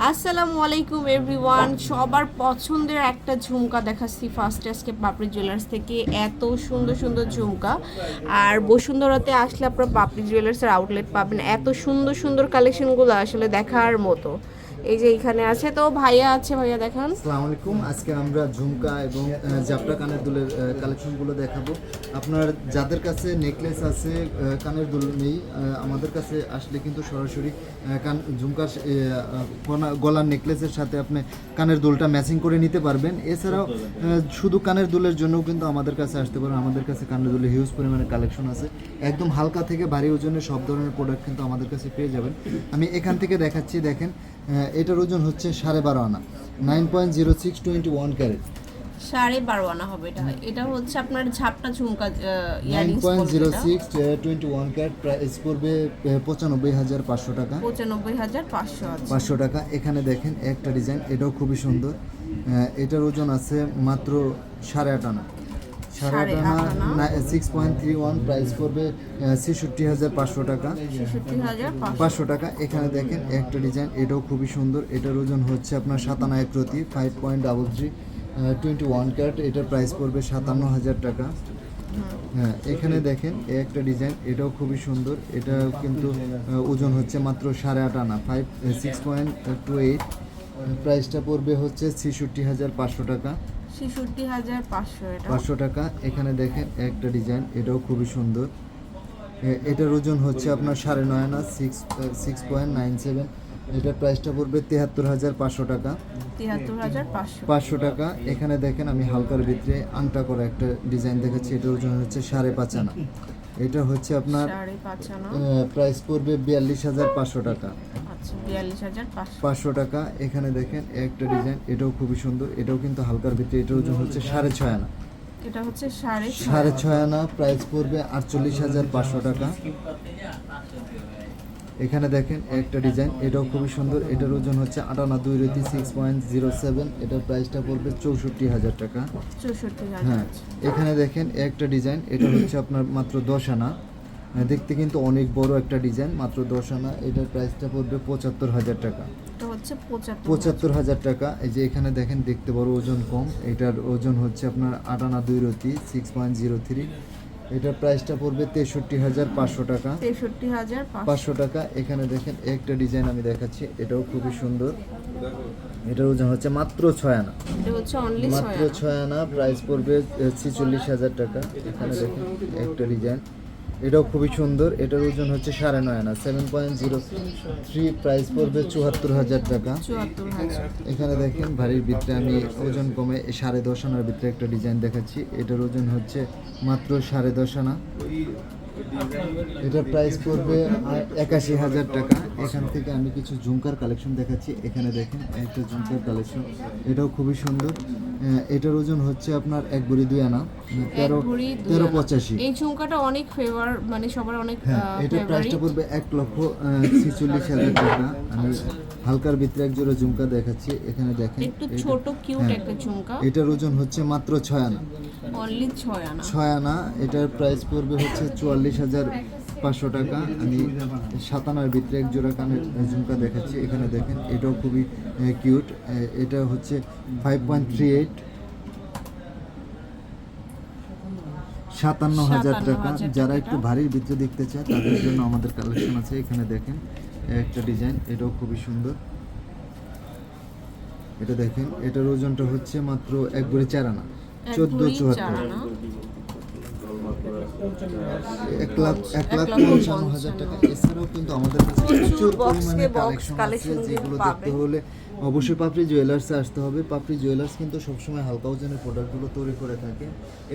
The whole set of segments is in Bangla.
আসসালামু আলাইকুম এভরিওয়ান সবার পছন্দের একটা ঝুমকা দেখাচ্ছি ফার্স্ট আজকে পাপড়ি জুয়েলার্স থেকে। এত সুন্দর সুন্দর ঝুমকা। আর বসুন্ধরাতে আসলে আপনারা পাপড়ি জুয়েলার্সের আউটলেট পাবেন। এত সুন্দর সুন্দর কালেকশনগুলো আসলে দেখার মতো। এই যে এখানে আছে। তো ভাইয়া আছে, ভাইয়া দেখান। আসসালামু আলাইকুম। আজকে আমরা ঝুমকা এবং জাপটা কানের দুলের কালেকশনগুলো দেখাবো। আপনার যাদের কাছে নেকলেস আছে কানের দুল নেই আমাদের কাছে আসলে কিন্তু সরাসরি কান, ঝুমকার গলার নেকলেসের সাথে আপনি কানের দুলটা ম্যাচিং করে নিতে পারবেন। এছাড়াও শুধু কানের দুলের জন্যও কিন্তু আমাদের কাছে আসতে পারেন আমাদের কাছে কানের দুলের হিউজ পরিমাণে কালেকশন আছে। একদম হালকা থেকে ভারী ওজনের সব ধরনের প্রোডাক্ট কিন্তু আমাদের কাছে পেয়ে যাবেন। আমি এখান থেকে দেখাচ্ছি, দেখেন। এটার ওজন হচ্ছে সাড়ে বারো আনা। Nine point zero six twenty one carat সাড়ে বারো আনা হবে এটা। এটা হচ্ছে আপনার ঝাপটা ঝুমকা nine point zero six twenty one carat price পড়বে পঁচানব্বই হাজার পাঁচশো টাকা। পঁচানব্বই হাজার পাঁচশো পাঁচশো টাকা। এখানে দেখেন একটা ডিজাইন এটাও খুবই সুন্দর। আহ, এটার ওজন আছে মাত্র সাড়ে আট আনা। আট six point three one price পড়বে ছেষট্টি হাজার পাঁচশো টাকা। পাঁচশো। টাকা। এখানে দেখেন একটা ডিজাইন এটাও খুবই সুন্দর। এটার ওজন হচ্ছে আপনার সাতান্ন এক প্রতি five point double three twenty one carat এটার প্রাইস পড়বে সাতান্ন হাজার টাকা। হ্যাঁ এখানে দেখেন একটা ডিজাইন এটাও খুবই সুন্দর। এটা কিন্তু ওজন হচ্ছে মাত্র সাড়ে আট আনা five six point two eight প্রাইসটা পড়বে হচ্ছে ছেষট্টি হাজার পাঁচশো টাকা। ছেষট্টি হাজার পাঁচশো এটা। পাঁচশো টাকা। এখানে দেখেন একটা ডিজাইন এটাও খুবই সুন্দর। এটার ওজন হচ্ছে আপনার সাড়ে নয় আনা six six point nine seven এটার প্রাইসটা পড়বে তেহাত্তর হাজার পাঁচশো টাকা। পাঁচশো। টাকা। এখানে দেখেন আমি হালকার ভিতরে আংটা করা একটা ডিজাইন দেখাচ্ছি এটার ওজন হচ্ছে সাড়ে পাঁচ আনা। এটা হচ্ছে আপনার প্রাইস পড়বে বিয়াল্লিশ হাজার পাঁচশো টাকা। পাঁচশো। টাকা। এখানে দেখেন একটা ডিজাইন এটাও খুবই সুন্দর এটাও কিন্তু হালকার ভিতরে এটার ওজন হচ্ছে সাড়ে ছয় আনা। এটা হচ্ছে সাড়ে ছয় আনা। প্রাইস পড়বে আটচল্লিশ হাজার পাঁচশো টাকা। এখানে দেখেন একটা ডিজাইন এটাও খুবই সুন্দর এটার ওজন হচ্ছে আটানা দুই রতি সিক্স পয়েন্ট জিরো সেভেন এটার প্রাইসটা পড়বে চৌষট্টি হাজার টাকা। হ্যাঁ এখানে দেখেন একটা ডিজাইন এটা হচ্ছে আপনার মাত্র দশ আনা। হ্যাঁ, দেখতে কিন্তু অনেক বড় একটা ডিজাইন মাত্র দশ আনা। এটার প্রাইসটা পড়বে পঁচাত্তর হাজার টাকা। পঁচাত্তর হাজার টাকা। এই যে এখানে দেখেন দেখতে বড় ওজন কম। এটার ওজন হচ্ছে আপনার আট আনা দুই রতি সিক্স পয়েন্ট জিরো থ্রি এটার প্রাইসটা পড়বে তেষট্টি হাজার পাঁচশো টাকা। তেষট্টি হাজার পাঁচশো। টাকা। এখানে দেখেন একটা ডিজাইন আমি দেখাচ্ছি। এটাও খুবই সুন্দর। এটার ওজন হচ্ছে মাত্র ছয় আনা। মাত্র ছয় আনা। প্রাইস পড়বে ছিচল্লিশ হাজার টাকা। এখানে দেখেন একটা ডিজাইন। এটাও খুবই সুন্দর। এটার ওজন হচ্ছে সাড়ে নয় আনা। Seven point zero three price পড়বে চুয়াত্তর হাজার টাকা। এখানে দেখেন ভারীর ভিতরে আমি ওজন কমে সাড়ে দশ আনার ভিতরে একটা ডিজাইন দেখাচ্ছি। এটার ওজন হচ্ছে মাত্র সাড়ে দশ আনা। এটার প্রাইস পড়বে একাশি হাজার টাকা। এখান থেকে আমি কিছু ঝুমকার কালেকশন দেখাচ্ছি। এখানে দেখেন একটা ঝুমকার কালেকশন এটাও খুবই সুন্দর। এটার ওজন হচ্ছে আপনার এক বুড়ি দুই আনা তেরো ভরি দুই তেরো পঁচাশি। এই ঝুমকাটা অনেক ফেভার মানে সবার অনেক হ্যাঁ এটার প্রাইসটা পড়বে এক লক্ষ ছিচল্লিশ হাজার টাকা। আমি হালকার ভিতরে এক জোড়া ঝুমকা দেখাচ্ছি এখানে দেখেন। একটু ছোট কিউট হ্যাঁ। একটা ঝুমকা। এটার ওজন হচ্ছে মাত্র ছয় আনা। অনলি ছয় আনা। ছয় আনা এটার প্রাইস পড়বে হচ্ছে চুয়াল্লিশ হাজার পাঁচশো টাকা। আমি সাত আনার ভিতরে এক জোড়া কানের ঝুমকা দেখাচ্ছি। এখানে দেখেন এটাও খুবই কিউট। এটা হচ্ছে ফাইভ পয়েন্ট থ্রি এইট। সাতান্ন হাজার টাকা। যারা একটু ভারীর ভিতরে দেখতে চায় তাদের জন্য আমাদের কালেকশন আছে। এখানে দেখেন একটা ডিজাইন এটাও খুবই সুন্দর। এটা দেখেন এটার ওজনটা হচ্ছে মাত্র এক ভরি চার আনা চোদ্দ চুয়াত্তর। এক লাখ এক লাখ লাখ পঞ্চান্ন পঞ্চান্ন। হাজার টাকা। এছাড়াও কিন্তু আমাদের কাছে প্রচুর পরিমাণে কালেকশন আছে যেগুলো দেখতে হলে অবশ্যই পাপড়ি জুয়েলার্সে আসতে হবে। পাপড়ি জুয়েলার্স কিন্তু সবসময় হালকা ওজনের প্রোডাক্টগুলো তৈরি করে থাকে।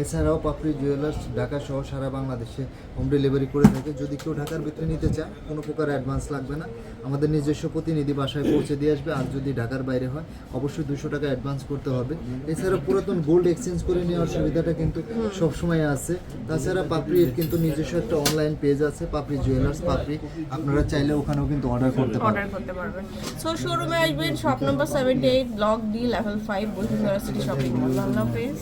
এছাড়াও পাপড়ি জুয়েলার্স ঢাকা সহ সারা বাংলাদেশে হোম ডেলিভারি করে থাকে। যদি কেউ ঢাকার ভিতরে নিতে চায় কোনো প্রকার অ্যাডভান্স লাগবে না। আমাদের নিজস্ব প্রতিনিধি বাসায় পৌঁছে দিয়ে আসবে। আর যদি ঢাকার বাইরে হয় অবশ্যই দুশো টাকা অ্যাডভান্স করতে হবে। এছাড়া পুরাতন গোল্ড এক্সচেঞ্জ করে নেওয়ার সুবিধাটা কিন্তু সবসময় আছে। তাছাড়া পাপড়ির কিন্তু নিজস্ব একটা অনলাইন পেজ আছে, পাপড়ি জুয়েলার্স পাপড়ি। আপনারা চাইলে ওখানেও কিন্তু অর্ডার করতে পারবেন। অর্ডার করতে পারবেন। সো শোরুমে আসবেন shop number seventy eight block D level five Bashundhara city shopping mall হাফেজ